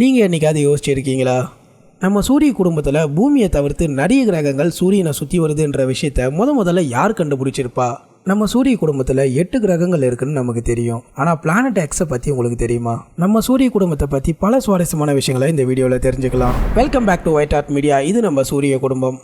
நீங்கள் என்னைக்காவது யோசிச்சிருக்கீங்களா? நம்ம சூரிய குடும்பத்தில் பூமியை தவிர்த்து நிறைய கிரகங்கள் சூரியனை சுற்றி வருதுன்ற விஷயத்த முத முதல்ல யார் கண்டுபிடிச்சிருப்பா? நம்ம சூரிய குடும்பத்தில் எட்டு கிரகங்கள் இருக்குன்னு நமக்கு தெரியும். ஆனால் பிளானட் எக்ஸை பற்றி உங்களுக்கு தெரியுமா? நம்ம சூரிய குடும்பத்தை பற்றி பல சுவாரஸ்யமான விஷயங்களை இந்த வீடியோவில் தெரிஞ்சுக்கலாம். Welcome back to white art media இது நம்ம சூரிய குடும்பம்.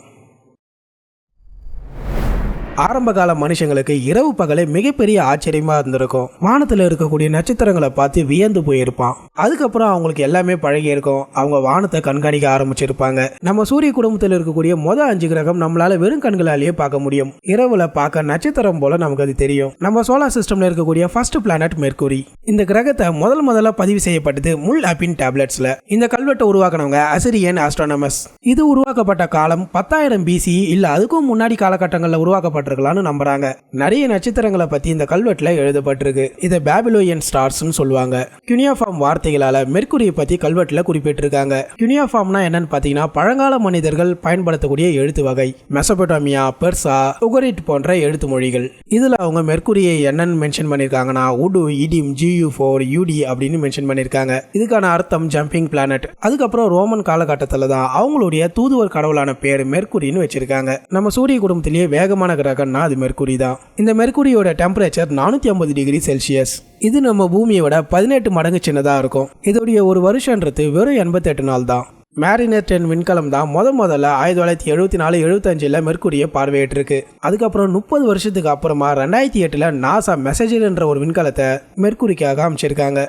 ஆரம்பகால மனுஷங்களுக்கு இரவு பகலே மிகப்பெரிய ஆச்சரியமா இருந்திருக்கும். வானத்துல இருக்கக்கூடிய நட்சத்திரங்களை பார்த்து வியந்து போயிருப்பான். அதுக்கப்புறம் அவங்களுக்கு எல்லாமே பழகி இருக்கும். அவங்க வானத்தை கண்காணிக்க ஆரம்பிச்சிருப்பாங்க. நம்ம சூரிய குடும்பத்தில் இருக்கக்கூடிய மொத அஞ்சு கிரகம் நம்மளால வெறும் கண்களாலேயே பார்க்க முடியும். இரவுல பார்க்க நட்சத்திரம் போல நமக்கு அது தெரியும். நம்ம சோலார் சிஸ்டம்ல இருக்கக்கூடிய ஃபர்ஸ்ட் பிளானட் மெர்க்குரி இந்த கிரகத்தை முதல் முதல்ல பதிவு செய்யப்பட்டது முள் அப்பின் டேப்லெட்ஸ்ல இந்த கல்வெட்டை உருவாக்கினவங்க அசிரியன் ஆஸ்ட்ரானமஸ் இது உருவாக்கப்பட்ட காலம் பத்தாயிரம் பிசி இல்ல அதுக்கும் முன்னாடி காலகட்டங்களில் உருவாக்கப்பட்ட உருவாக்கப்பட்டிருக்கலாம்னு நம்புறாங்க. நிறைய நட்சத்திரங்களை பத்தி இந்த கல்வெட்டுல எழுதப்பட்டிருக்கு. இதை பேபிலோயன் ஸ்டார்ஸ்னு சொல்லுவாங்க. யூனியாஃபார்ம் வார்த்தைகளால மெர்குரியை பத்தி கல்வெட்டுல குறிப்பிட்டிருக்காங்க. குனியாஃபார்ம்னா என்னன்னு பாத்தீங்கன்னா பழங்கால மனிதர்கள் பயன்படுத்தக்கூடிய எழுத்து வகை. மெசபோட்டாமியா பெர்சா உகரிட் போன்ற எழுத்து மொழிகள். இதுல அவங்க மெர்க்குரியை என்னன்னு மென்ஷன் பண்ணிருக்காங்கன்னா உடு இடிம் ஜியூ ஃபோர் யூடி அப்படின்னு மென்ஷன் பண்ணிருக்காங்க. இதுக்கான அர்த்தம் ஜம்பிங் பிளானட் அதுக்கப்புறம் ரோமன் காலகட்டத்தில் தான் அவங்களுடைய தூதுவர் கடவுளான பேர் மெர்க்குரின்னு வச்சிருக்காங்க. நம்ம சூரிய குடும்பத்திலேயே வேகமான கிரகம்னா அது மெர்குரி தான். இந்த மெர்குரியோட டெம்பரேச்சர் நானூற்றி ஐம்பது டிகிரி செல்சியஸ் இது நம்ம பூமியோட பதினெட்டு மடங்கு சின்னதாக இருக்கும். இதோடைய ஒரு வருஷன்றது வெறும் எண்பத்தெட்டு நாள் தான். மேரினர் டென் விண்கலம் தான் முத முதல்ல ஆயிரத்தி தொள்ளாயிரத்தி எழுபத்தி நாலு எழுபத்தஞ்சில் மெர்க்குரியை பார்வையிட்டிருக்கு அதுக்கப்புறம் முப்பது வருஷத்துக்கு அப்புறமா ரெண்டாயிரத்தி எட்டில் நாசா மெசேஜர் என்ற ஒரு விண்கலத்தை மெர்க்குரிக்காக அமைச்சிருக்காங்க.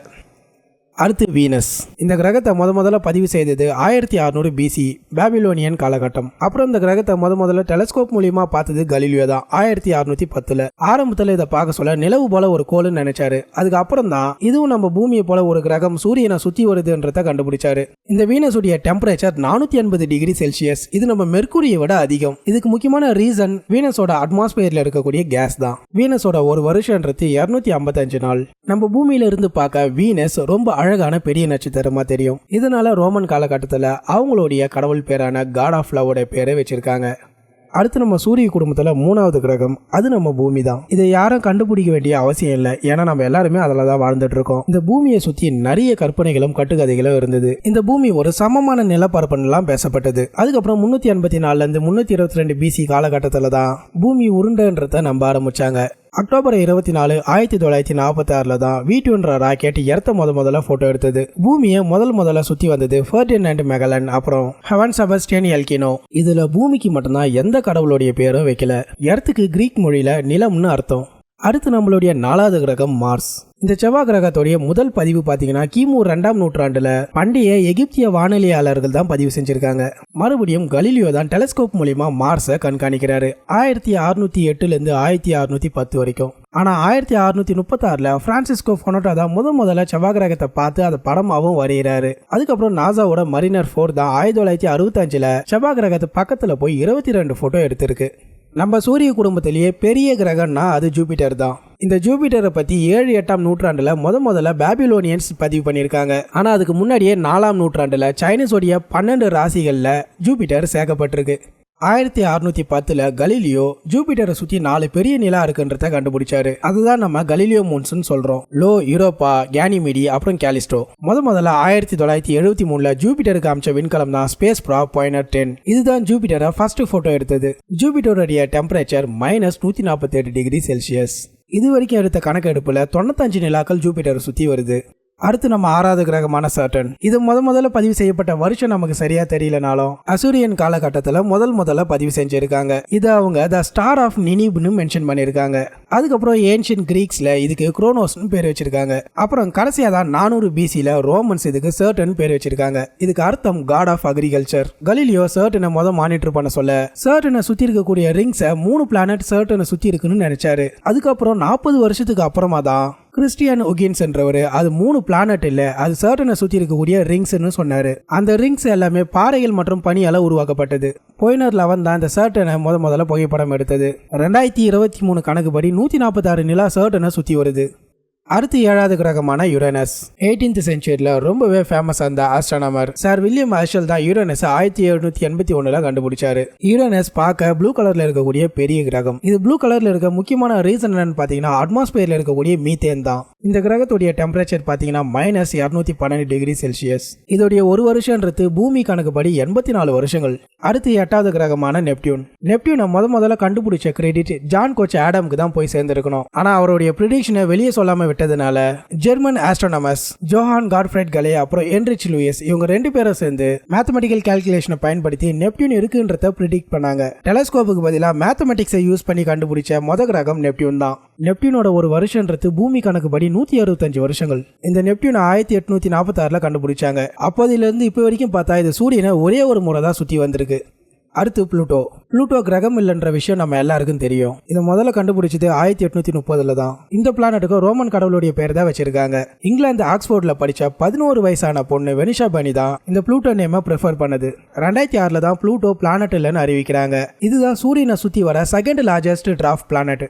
அடுத்து வீனஸ். இந்த கிரகத்தை முத முதல்ல பதிவு செய்தது ஆயிரத்தி அறுநூறு பிசி பேபிலோனியன் காலகட்டம். அப்புறம் இந்த கிரகத்தை முத முதல்ல டெலஸ்கோப் மூலியமா பார்த்தது கலீலியோ தான். ஆயிரத்தி அறுநூத்தி பத்துல. ஆரம்பத்துல இதை பார்க்க சொல்ல நிலவு போல ஒரு கோள்னு நினைச்சாரு. அதுக்கப்புறம் தான் இதுவும் நம்ம பூமியை போல ஒரு கிரகம் சூரியனை சுத்தி வருதுன்றத கண்டுபிடிச்சாரு. இந்த வீனஸுடைய டெம்பரேச்சர் நானூத்தி எண்பது டிகிரி செல்சியஸ். இது நம்ம மெர்க்குரியை விட அதிகம். இதுக்கு முக்கியமான ரீசன் வீனஸோட அட்மாஸ்பியர்ல இருக்கக்கூடிய கேஸ் தான். வீனஸோட ஒரு வருஷன்றது இருநூத்தி ஐம்பத்தஞ்சு நாள். நம்ம பூமியில இருந்து பார்க்க வீனஸ் ரொம்ப அழகான பெரிய நட்சத்திரமா தெரியும். இதனால ரோமன் காலகட்டத்தில் அவங்களுடைய கடவுள் பேரான காட் ஆஃப் லவோட பேரை வச்சிருக்காங்க. அடுத்து நம்ம சூரிய குடும்பத்தில் மூணாவது கிரகம் அது நம்ம பூமி தான். இதை யாரும் கண்டுபிடிக்க வேண்டிய அவசியம் இல்லை. ஏன்னா நம்ம எல்லாருமே அதில் தான் வாழ்ந்துட்டு இருக்கோம். இந்த பூமியை சுற்றி நிறைய கற்பனைகளும் கட்டுக்கதைகளும் இருந்தது. இந்த பூமி ஒரு சமமான நிலப்பரப்புலாம் பேசப்பட்டது. அதுக்கப்புறம் முன்னூற்றி எண்பத்தி நாலுலேருந்து முந்நூற்றி இருபத்தி ரெண்டு பிசி காலகட்டத்தில் தான் பூமி உருண்டன்றத நம்ப ஆரம்பிச்சாங்க. அக்டோபர் இருபத்தி நாலு ஆயிரத்தி தொள்ளாயிரத்தி நாற்பத்தி ஆறில் தான் வீட்டுன்ற ராக்கெட் எர்த்த முத முதல்ல ஃபோட்டோ எடுத்தது. பூமியை முதல் முதல்ல சுற்றி வந்தது ஃபர்டின் அண்ட் மெகலன் அப்புறம் ஹெவன் செபஸ்டியன் எல்கினோ இதில் பூமிக்கு மட்டும்தான் எந்த கடவுளுடைய பேரும் வைக்கல. எர்த்துக்கு கிரீக் மொழியில் நிலம்னு அர்த்தம். அடுத்து நம்மளுடைய நாலாவது கிரகம் மார்ஸ் இந்த செவ்வாய் கிரகத்துடைய முதல் பதிவு பார்த்தீங்கன்னா கிமு ரெண்டாம் நூற்றாண்டுல பண்டைய எகிப்திய வானொலியாளர்கள் தான் பதிவு செஞ்சிருக்காங்க. மறுபடியும் கலீலியோ தான் டெலஸ்கோப் மூலியமா மார்ஸை கண்காணிக்கிறாரு. ஆயிரத்தி அறுநூத்தி எட்டுல இருந்து ஆயிரத்தி அறுநூத்தி பத்து வரைக்கும். ஆனா ஆயிரத்தி அறுநூத்தி முப்பத்தாறுல பிரான்சிஸ்கோ ஃபொனோட்டா தான் முத முதல்ல செவ்வாய் கிரகத்தை பார்த்து அதை படமாவும் வரைகிறாரு. அதுக்கப்புறம் நாசாவோட மரினர் ஃபோர் தான் ஆயிரத்தி தொள்ளாயிரத்தி அறுபத்தஞ்சில் செவ்வாய் கிரகத்து பக்கத்துல போய் இருபத்தி ரெண்டு போட்டோ எடுத்திருக்கு. நம்ம சூரிய குடும்பத்திலேயே பெரிய கிரகம்னா அது ஜூபிட்டர் தான். இந்த ஜூபிட்டரை பற்றி ஏழு எட்டாம் நூற்றாண்டில் முத முதல்ல பேபிலோனியன்ஸ் பதிவு பண்ணியிருக்காங்க. ஆனால் அதுக்கு முன்னாடியே நாலாம் நூற்றாண்டில் சைனீஸோடைய பன்னெண்டு ராசிகளில் ஜூபிட்டர் சேர்க்கப்பட்டிருக்கு. ஆயிரத்தி அறுநூத்தி பத்துல கலீலியோ ஜூபிட்டரை சுத்தி நாலு பெரிய நிலா இருக்குன்றத கண்டுபிடிச்சாரு. அதுதான் நம்ம கலீலியோ மூன்ஸ்னு சொல்றோம். லோ யூரோப்பா கேனிமிடி அப்புறம் கேலிஸ்டோ. முத முதல்ல ஆயிரத்தி தொள்ளாயிரத்தி எழுபத்தி மூணுல ஜூபிட்டருக்கு அமைச்ச விண்கலம் தான் ஸ்பேஸ் ப்ரா பாயினர் டென். இதுதான் ஜூபிட்டரை ஃபர்ஸ்ட் போட்டோ எடுத்தது. ஜூபிட்டருடைய டெம்பரேச்சர் மைனஸ் நூத்தி நாற்பத்தி எட்டு டிகிரி செல்சியஸ் இது வரைக்கும் எடுத்த கணக்கெடுப்பில் தொண்ணூத்தஞ்சு நிலாக்கள் ஜூபிட்டரை சுற்றி வருது. அடுத்து நம்ம ஆறாவது கிரகமான சர்டன் இது முத முதல்ல பதிவு செய்யப்பட்ட வருஷம் நமக்கு சரியா தெரியலனாலும் அசூரியன் காலகட்டத்தில் முதல் முதல்ல பதிவு செஞ்சிருக்காங்க. இது அவங்க த ஸ்டார் ஆஃப் நினிப்னு மென்ஷன் பண்ணியிருக்காங்க அதுக்கப்புறம் ஏன்ஷியன் கிரீக்ஸ்ல இதுக்கு குரோனோஸ்னு பேர் வச்சிருக்காங்க. அப்புறம் கடைசியா தான் நானூறு பிசியில ரோமன்ஸ் இதுக்கு சர்டன் பேர் வச்சிருக்காங்க. இதுக்கு அர்த்தம் காட் ஆஃப் அக்ரிகல்ச்சர் கலீலியோ சர்டனை முத மானிட்டர் பண்ண சொல்ல சர்டனை சுத்தி இருக்கக்கூடிய ரிங்ஸை மூணு பிளானட் சர்டனை சுத்தி இருக்குன்னு நினைச்சாரு. அதுக்கப்புறம் நாற்பது வருஷத்துக்கு அப்புறமா தான் கிறிஸ்டியன் ஒகின்ஸ் என்றவர் அது மூணு பிளானட் இல்லை அது சர்டனை சுற்றி இருக்கக்கூடிய ரிங்ஸ்னு சொன்னார். அந்த ரிங்ஸ் எல்லாமே பாறைகள் மற்றும் பனியால் உருவாக்கப்பட்டது. போயினர் லெவன் தான் இந்த சர்டனை முத முதல்ல புகைப்படம் எடுத்தது. ரெண்டாயிரத்தி இருபத்தி மூணு கணக்குப்படி நூற்றி நாற்பத்தாறு நிலா சர்டனை சுற்றி வருது. அடுத்து ஏழாவது கிரகமான யுரேனஸ் 18th செஞ்சுரியில் ரொம்பவே ஃபேமஸ் அந்த ஆஸ்ட்ரானமர் சார் வில்லியம் ஹர்ஷல் தான் யுரேனஸ் ஆயிரத்தி எழுநூத்தி எண்பத்தி ஒன்றில் கண்டுபிடிச்சாரு. யுரேனஸ் பார்க்க ப்ளூ கலர்ல இருக்கக்கூடிய பெரிய கிரகம். இது ப்ளூ கலர்ல இருக்க முக்கியமான ரீசன் என்னன்னு பாத்தீங்கன்னா அட்மாஸ்பியர்ல இருக்கக்கூடிய மீத்தேன் தான். இந்த கிரகத்துடைய டெம்பரேச்சர் பாத்தீங்கன்னா மைனஸ் இரநூத்தி பன்னெண்டு டிகிரி செல்சியஸ் இதோடைய ஒரு வருஷன்றது பூமி கணக்குப்படி எண்பத்தி நாலு வருஷங்கள். அடுத்து எட்டாவது கிரகமான நெப்டியூன் நெப்டியூனை முத முதல்ல கண்டுபிடிச்ச கிரெடிட் ஜான் கோச் ஆடம்க்கு தான் போய் சேர்ந்திருக்கணும். ஆனா அவருடைய ப்ரிடிக்ஷனை வெளியே சொல்லாம விட்டதுனால ஜெர்மன் ஆஸ்ட்ரோனமஸ் ஜோஹான் கார்ஃப்ரெட் கலே அப்புறம் என்ரிச் லூயிஸ் இவங்க ரெண்டு பேரும் சேர்ந்து மேத்தமெட்டிக்கல் கால்குலேஷனை பயன்படுத்தி நெப்டியூன் இருக்குன்றத ப்ரிடிக்ட் பண்ணாங்க. டெலஸ்கோப்புக்கு பதிலாக மேத்தமெட்டிக்ஸை யூஸ் பண்ணி கண்டுபிடிச்ச மொத கிரகம் நெப்டியூன் தான். நெப்டியூனோட ஒரு வருஷன்றது பூமி கணக்குப்படி நூத்தி அறுபத்தஞ்சு வருஷங்கள். இந்த நெப்டியூன் ஆயிரத்தி எட்நூத்தி நாற்பத்தாறுல கண்டுபிடிச்சாங்க. அப்போதிலிருந்து இப்போ வரைக்கும் பார்த்தா இது சூரியனை ஒரே ஒரு முறை தான் சுற்றி வந்திருக்கு. அடுத்து ப்ளூட்டோ. ப்ளூட்டோ கிரகம் இல்லைன்ற விஷயம் நம்ம எல்லாருக்கும் தெரியும். இதை முதல்ல கண்டுபிடிச்சது ஆயிரத்தி எட்நூத்தி முப்பதுல தான். இந்த பிளானட்டுக்கு ரோமன் கடவுளுடைய பேர் தான் வச்சிருக்காங்க. இங்கிலாந்து ஆக்ஸ்போர்ட்ல படிச்ச பதினோரு வயசான பொண்ணு வெனிஷா பனி தான் இந்த ப்ளூட்டோ நேமை ப்ரிஃபர் பண்ணுது. ரெண்டாயிரத்தி ஆறுல தான் ப்ளூட்டோ பிளானட் இல்லைன்னு அறிவிக்கிறாங்க. இதுதான் சூரியனை சுத்தி வர second largest draft planet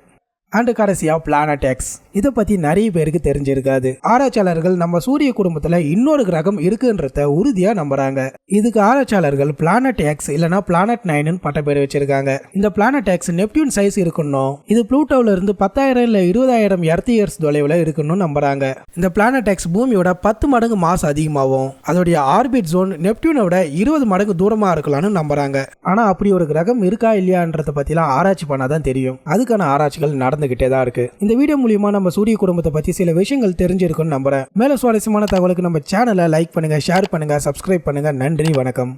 and கடைசியா பிளானட் எக்ஸ் இதை பற்றி நிறைய பேருக்கு தெரிஞ்சிருக்காது. ஆராய்ச்சியாளர்கள் நம்ம சூரிய குடும்பத்தில் இன்னொரு கிரகம் இருக்குன்றத உறுதியாக நம்புறாங்க. இதுக்கு ஆராய்ச்சியாளர்கள் பிளானட் எக்ஸ் இல்லைனா பிளானட் நைனுன்னு பட்ட பேர் வச்சிருக்காங்க. இந்த பிளானட் எக்ஸ் நெப்டியூன் சைஸ் இருக்கணும் இது ப்ளூட்டோல இருந்து பத்தாயிரம் இல்லை இருபதாயிரம் எர்த் இயர்ஸ் தொலைவில் இருக்கணும்னு நம்புறாங்க. இந்த பிளானட் எக்ஸ் பூமியோட பத்து மடங்கு மாஸ் அதிகமாகும். அதோடைய ஆர்பிட் ஜோன் நெப்டியூனோட இருபது மடங்கு தூரமாக இருக்கலாம்னு நம்புறாங்க. ஆனால் அப்படி ஒரு கிரகம் இருக்கா இல்லையான்றத பற்றிலாம் ஆராய்ச்சி பண்ணாதான் தெரியும். அதுக்கான ஆராய்ச்சிகள் நடந்துகிட்டே தான் இருக்கு. இந்த வீடியோ மூலியமா நம்ம சூரிய குடும்பத்தை பத்தி சில விஷயங்கள் தெரிஞ்சிருக்கும்னு நம்புறேன். மேல சுவாரஸ்யமான தகவலுக்கு நம்ம சேனலை லைக் பண்ணுங்க ஷேர் பண்ணுங்க சப்ஸ்கிரைப் பண்ணுங்க. நன்றி வணக்கம்.